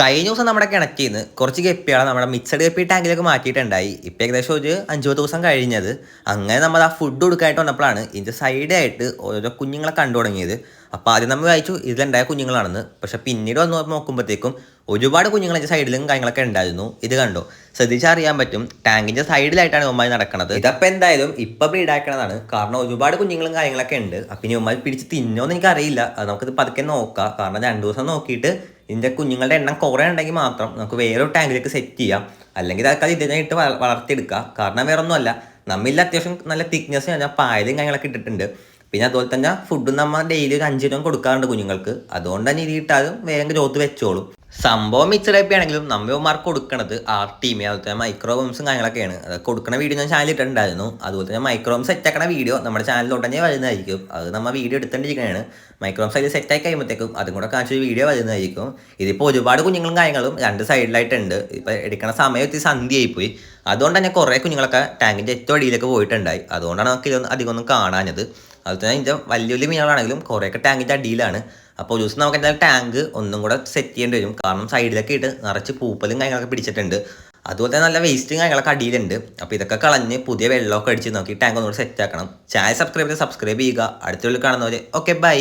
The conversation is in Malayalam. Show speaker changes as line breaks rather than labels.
കഴിഞ്ഞ ദിവസം നമ്മുടെ കിണറ്റിൽ നിന്ന് കുറച്ച് ഗപ്പികളെ നമ്മുടെ മിക്സഡ് കെപ്പി ടാങ്കിലേക്ക് മാറ്റിയിട്ടുണ്ടായി. ഇപ്പം ഏകദേശം ഒരു അഞ്ചു ദിവസം കഴിഞ്ഞത്. അങ്ങനെ നമ്മൾ ആ ഫുഡ് കൊടുക്കാനായിട്ട് വന്നപ്പോഴാണ് ഇതിന്റെ സൈഡായിട്ട് ഓരോ കുഞ്ഞുങ്ങളെ കണ്ടു തുടങ്ങിയത്. അപ്പോൾ ആദ്യം നമ്മൾ വായിച്ചു ഇതിലുണ്ടായ കുഞ്ഞുങ്ങളാണെന്ന്. പക്ഷേ പിന്നീട് വന്ന് നോക്കുമ്പോഴത്തേക്കും ഒരുപാട് കുഞ്ഞുങ്ങൾ അതിന്റെ സൈഡിലും കാര്യങ്ങളൊക്കെ ഉണ്ടായിരുന്നു. ഇത് കണ്ടോ? ശ്രദ്ധിച്ചറിയാൻ പറ്റും. ടാങ്കിന്റെ സൈഡിലായിട്ടാണ് ഉമ്മായി നടക്കുന്നത് ഇതപ്പോൾ എന്തായാലും ഇപ്പം ബ്രീഡാക്കണതാണ് കാരണം ഒരുപാട് കുഞ്ഞുങ്ങളും കാര്യങ്ങളൊക്കെ ഉണ്ട്. അപ്പം ഇനി ഉമ്മായി പിടിച്ച് തിന്നോന്ന് എനിക്കറിയില്ല. അത് നമുക്കിത് പതുക്കെ നോക്കാം. കാരണം രണ്ട് ദിവസം നോക്കിയിട്ട് ഇതിന്റെ കുഞ്ഞുങ്ങളുടെ എണ്ണം കുറേ ഉണ്ടെങ്കിൽ മാത്രം നമുക്ക് വേറൊരു ടാങ്കിലേക്ക് സെറ്റ് ചെയ്യാം. അല്ലെങ്കിൽ അതൊക്കെ ഇതിനായിട്ട് വളർത്തിയെടുക്കുക വളർത്തിയെടുക്കാം. കാരണം വേറെ ഒന്നുമല്ല നമ്മളിൽ അത്യാവശ്യം നല്ല തിക്നെസ് ഞാൻ പായലും കാര്യങ്ങളൊക്കെ ഇട്ടിട്ടുണ്ട്. പിന്നെ അതുപോലെ തന്നെ ഫുഡും നമ്മൾ ഡെയിലി ഒരു അഞ്ച് രൂപ കൊടുക്കാറുണ്ട് കുഞ്ഞുങ്ങൾക്ക്. അതുകൊണ്ട് തന്നെ ഇത് ഇട്ടാലും വേഗം ഗ്രോത്ത് വെച്ചോളും. സംഭവം ആപ്പ് ആണെങ്കിലും നമ്മമാർക്ക് കൊടുക്കണത് ആർ ടീമി അതുപോലെ തന്നെ മൈക്രോബംസും കാര്യങ്ങളൊക്കെയാണ്. അത് കൊടുക്കുന്ന വീഡിയോ ഞാൻ ചാനലിൽ ഇട്ടിട്ടുണ്ടായിരുന്നു. അതുപോലെ തന്നെ സെറ്റ് ആക്കണ വീഡിയോ നമ്മുടെ ചാനലിലോട്ട് തന്നെ വരുന്നതായിരിക്കും. അത് നമ്മൾ വീഡിയോ എടുത്തോണ്ടിരിക്കുകയാണ് മൈക്രോബം സൈഡ് സെറ്റ് ആയി കഴിയുമ്പോഴത്തേക്കും അതും കൂടെ കാണിച്ചൊരു വീഡിയോ വരുന്നതായിരിക്കും. ഇതിപ്പോൾ ഒരുപാട് കുഞ്ഞുങ്ങളും കാര്യങ്ങളും രണ്ട് സൈഡിലായിട്ടുണ്ട് ഇപ്പോൾ എടുക്കണ സമയം എത്തി സന്ധ്യയായിപ്പോയി. അതുകൊണ്ട് തന്നെ കുറേ കുഞ്ഞുങ്ങളൊക്കെ ടാങ്കിന്റെ ഏറ്റവും അടിയിലേക്ക് പോയിട്ടുണ്ടായി. അതുകൊണ്ടാണ് നമുക്ക് ഇതൊന്നും അധികമൊന്നും കാണാഞ്ഞത്. അതുപോലെ തന്നെ ഇതിന്റെ വലിയ വലിയ മീനുകളാണെങ്കിലും കുറേയൊക്കെ ടാങ്കിന്റെ അടിയിലാണ്. അപ്പോൾ ഒരു ദിവസം നമുക്ക് എന്തായാലും ടാങ്ക് ഒന്നും കൂടെ സെറ്റ് ചെയ്യേണ്ടി വരും. കാരണം സൈഡിലൊക്കെ ഇട്ട് നിറച്ച് പൂപ്പലും കാര്യങ്ങളൊക്കെ പിടിച്ചിട്ടുണ്ട്. അതുപോലെ തന്നെ നല്ല വേസ്റ്റും കാര്യങ്ങളൊക്കെ അടിയിലുണ്ട്. അപ്പോൾ ഇതൊക്കെ കളഞ്ഞ് പുതിയ വെള്ളമൊക്കെ അടിച്ച് നോക്കി ടാങ്ക് ഒന്നുകൂടെ സെറ്റ് ആക്കണം. ചാനൽ സബ്സ്ക്രൈബ് ചെയ്ത് സബ്സ്ക്രൈബ് ചെയ്യുക. അടുത്തുള്ളിൽ കാണുന്നവർ ഓക്കെ ബൈ